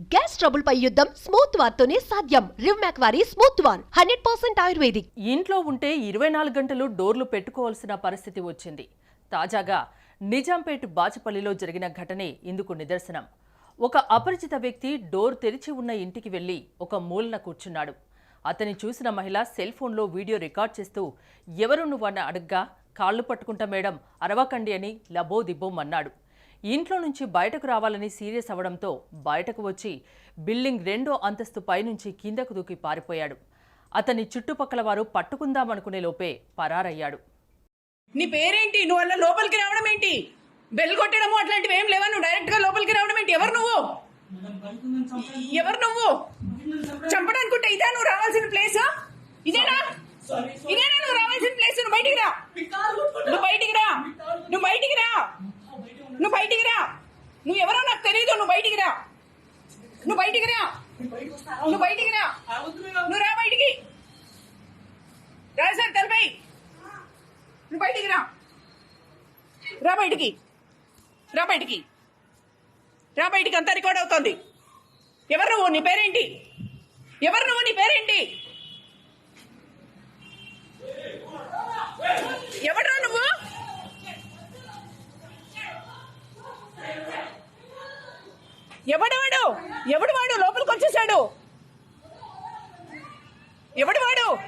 Gas trouble పై యుద్ధం smooth వార్ తోనే సాధ్యం. రివ్ మ్యాక్ వారి స్మూత్ వార్ హండ్రెడ్ పర్సెంట్ ఆయుర్వేదిక్. ఇంట్లో ఉంటే ఇరవై నాలుగు గంటలు డోర్లు పెట్టుకోవాల్సిన పరిస్థితి వచ్చింది. తాజాగా నిజాంపేట్ బాచపల్లిలో జరిగిన ఘటనే ఇందుకు నిదర్శనం. ఒక అపరిచిత వ్యక్తి డోర్ తెరిచి ఉన్న ఇంటికి వెళ్ళి ఒక మూలన కూర్చున్నాడు. అతని చూసిన మహిళ సెల్ ఫోన్లో వీడియో రికార్డ్ చేస్తూ ఎవరు నువ్వన్న అడగ్గా కాళ్ళు పట్టుకుంటా మేడం అరవకండి అని లబోదిబ్బోమన్నాడు. అన్నాడు ఇంట్లో నుంచి బయటకు రావాలని సీరియస్ అవడంతో బయటకు వచ్చి బిల్డింగ్ రెండో అంతస్తు పైనుంచి కిందకు దూకి పారిపోయాడు. అతని చుట్టుపక్కల వారు పట్టుకుందామనుకునే లోపే పరారయ్యాడు. నీ పేరేంటి? నువ్వు అలా లోపలికి రావడం ఏంటి? బెల్ కొట్టడము అట్లాంటివి ఏం లేవా? నువ్వు డైరెక్ట్గా లోపలికి రావడం ఏంటి? ఎవరు నువ్వు? ఎవరు నువ్వు? చంపడానుకుంటే ఇదే నువ్వు రావాల్సిన ప్లేస్ ఇదేనా? ఇదేనా నువ్వు రావాల్సిన ప్లేస్ నువ్వు బయటికి రా. నువ్వు బయటికి రా. నువ్వు బయటికి నువ్వు బయటికి రా. నువ్వు ఎవరో నాకు తెలియదు నువ్వు బయటికి రా. నువ్వు బయటికి రా. నువ్వు బయటికి రా. నువ్వు రా బయటికి. రా సార్ తలపై నువ్వు బయటికి రా. రా బయటికి. రా బయటికి. రా బయటికి. అంతా రికార్డ్ అవుతోంది. ఎవరు నువ్వు? నీ పేరేంటి? ఎవరు నువ్వు? నీ పేరేంటి ఎవడ్రా నువ్వు ఎవడవాడు? ఎవడు వాడు? లోపలికి వచ్చేసాడు. ఎవడు వాడు?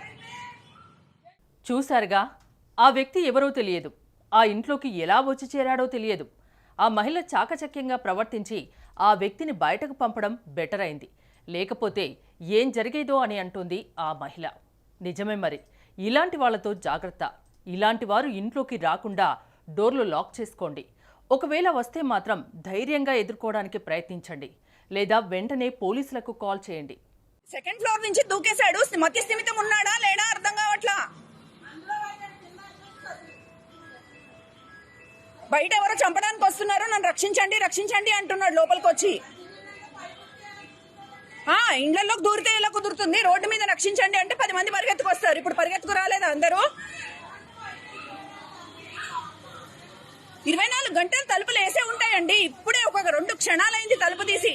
చూశారుగా ఆ వ్యక్తి ఎవరో తెలియదు. ఆ ఇంట్లోకి ఎలా వచ్చి చేరాడో తెలియదు. ఆ మహిళ చాకచక్యంగా ప్రవర్తించి ఆ వ్యక్తిని బయటకు పంపడం బెటర్ అయింది. లేకపోతే ఏం జరిగేదో అని అంటుంది ఆ మహిళ. నిజమే మరి. ఇలాంటి వాళ్ళతో జాగ్రత్త. ఇలాంటి వారు ఇంట్లోకి రాకుండా డోర్లు లాక్ చేసుకోండి. ఒకవేళ వస్తే మాత్రం ధైర్యంగా ఎదుర్కోవడానికి ప్రయత్నించండి లేదా వెంటనే పోలీసులకు కాల్ చేయండి. సెకండ్ ఫ్లోర్ నుంచి దూకేశాడు. మతి స్థిమితం ఉన్నాడా లేడా అర్థం కావట్లా? బయట ఎవరో చంపడానికి వస్తున్నారు. నన్ను రక్షించండి రక్షించండి అంటున్నాడు లోపలికి వచ్చి ఆ ఇండ్లలోకి దూరితే ఇలా కుదురుతుంది? రోడ్డు మీద రక్షించండి అంటే పది మంది పరిగెత్తుకు వస్తారు ఇప్పుడు పరిగెత్తుకు రాలేదా అందరూ? ఇరవై గంటలు తలుపులు వేసే ఉంటాయండి. ఇప్పుడే ఒక రెండు క్షణాలైంది తలుపు తీసి.